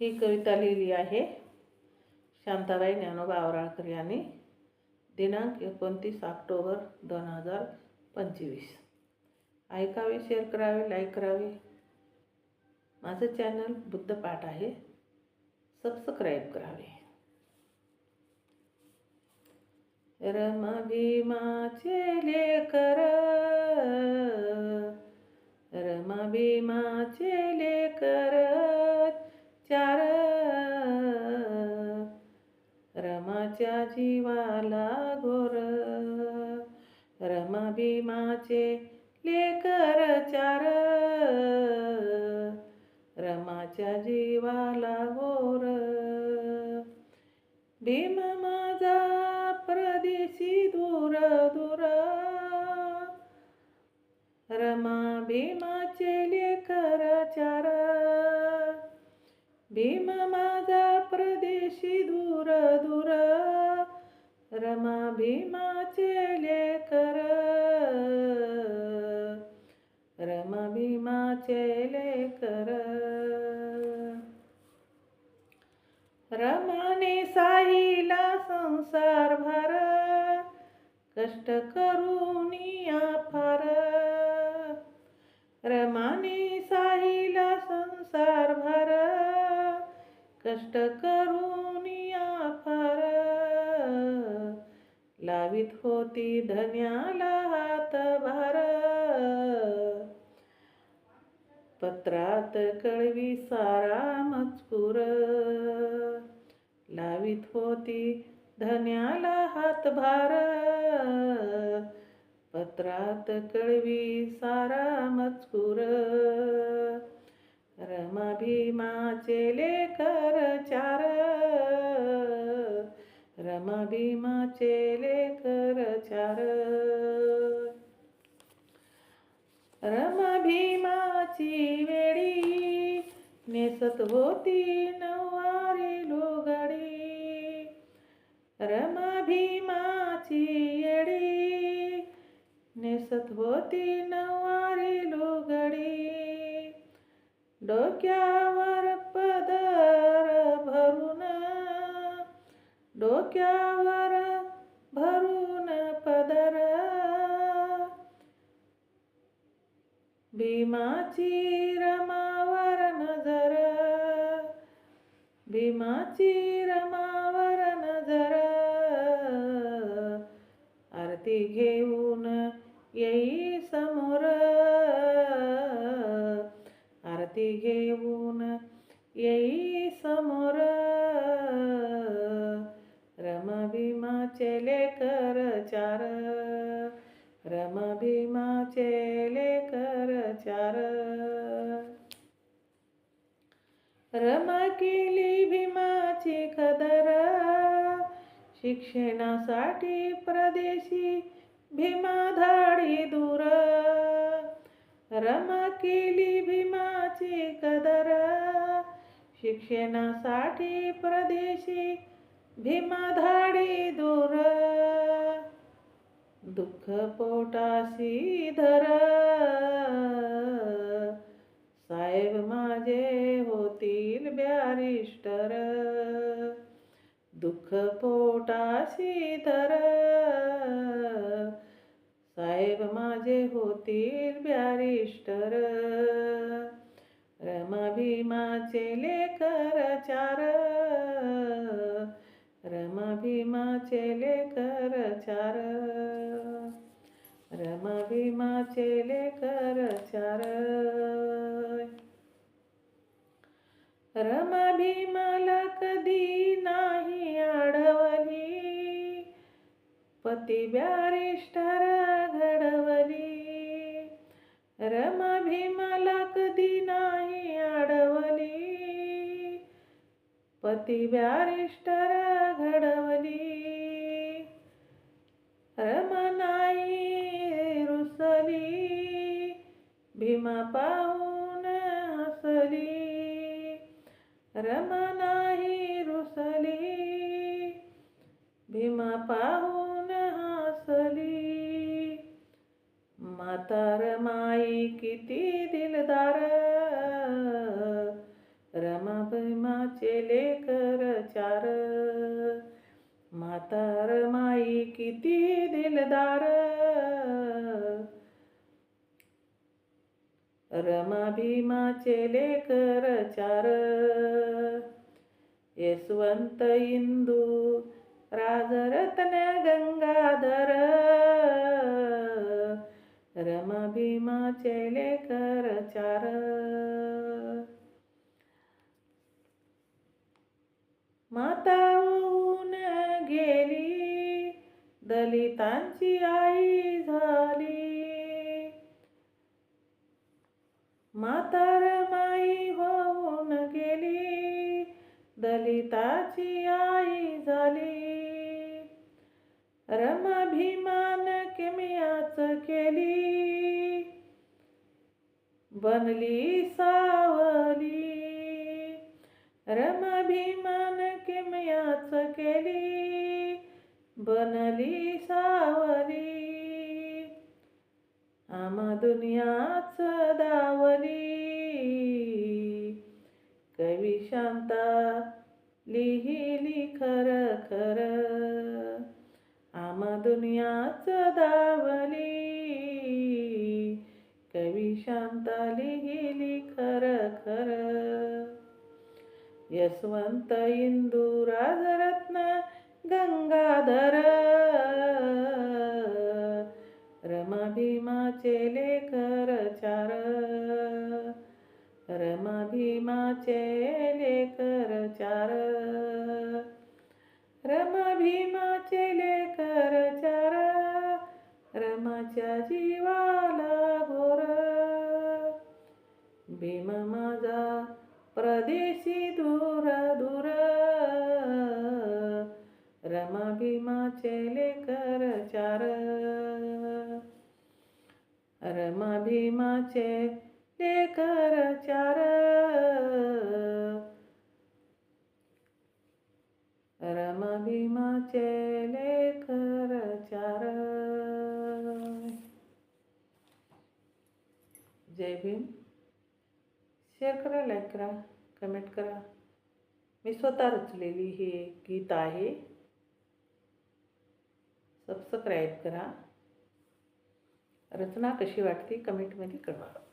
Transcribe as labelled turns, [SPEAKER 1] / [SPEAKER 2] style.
[SPEAKER 1] ही कविता लिहिली आहे. शांताबाई ज्ञानोबा आवराळकर यांनी. दिनांक एकोणतीस ऑक्टोबर दोन हजार पंचवीस. ऐकावे शेअर करावे लाईक करावे. माझं चॅनल बुद्धपाठ आहे. सबस्क्राईब करावे. रमा भीमाचे लेकर. रमा भीमाचे लेकर. जीवाला गोर रमा भीमाचे लेकर चार. रमाच्या जीवाला गोर भीम माझा प्रदेशी दूर दूर. रमा भीमाचे लेकर चार. भीम माझा प्रदेशी दूर दूर. रमा भीमाचे लेकर. रमा भीमाचे लेकर. रमाने साईला संसार भर. कष्ट करून फार. रमाने साईला संसार भर. कष्ट लावित होती धन्याला हात भार. पत्रात कळवी सारा मजकूर. लावित होती धन्याला हातभार पत्रात कळवी सारा मजकूर. रमाभिमाचे लेकर चार. रमा भीमाचे लेकर चार. रमा भीमाची वेळी नेसत होती नवारी लोगाडी. रमा भीमाची येडी नेसत होती नवारी लोगाडी. डोक्यावर डोक्यावर भरून पदर. भीमाची रमावर नजर. भीमाची रमावर नजर. आरती घेऊन येई समोर. आरती घेऊन येई समोर. चार रमा भीमाचे लेकर चार. रमा केली भीमाची कदर शिक्षणासाठी प्रदेशी भीमा धाडी दूर. रमा केली भीमाची कदर शिक्षणासाठी प्रदेशी भीमा धाडी दूर. दुःख पोटाशी धर. साहेब माझे होतील बॅरिस्टर दुःख पोटाशी धर. साहेब माझे होतील बॅरिस्टर रमा भीमाचे लेकर चार. रमा भीमाचे लेकर चार. रमा भीमाचे लेकर चार रमा भीमाला कधी नाही अडवली पती बॅरिस्टर घडवली. रमा भीमाला कधी नाही अडवली पती बॅरिस्टर पाहून हसली. मातार माई किती दिलदार. रमाभिमाचे लेकर चार. मातार माई किती दिलदार. रमाभिमाचे लेकर चार. यशवंत इंदू राजरत्न गंगाधर रमा भीमाचे लेकर चार माता होऊन गेली दलितांची आई झाली. माता रमाई होऊन गेली दलिताची आई झाली. रमाभिमान किमियाच केली. बनली सावली. रमाभिमान किमयाच केली. बनली सावली. आमा दुनियाच दावली. कवी शांता लिहिली खर खर. आम दुनियाच दावली. कवी शांता लिहिली खर खर. यशवंत इंदू राजरत्न गंगाधर. रमा भीमाचे लेकर चार. रमा भीमाचे लेकर चार. रमा भीमाचे लेकर चार रमाच्या जीवाला घोर. भीम माझा प्रदेशी दूर दूर रमा भीमाचे लेकर चार. रमा भीमाचे लेकर चार. शेअर करा लाईक करा कमेंट करा. मी स्वतः रचलेली हे गीत आहे. सबस्क्राईब करा. रचना कशी वाटते कमेंटमध्ये कळवा.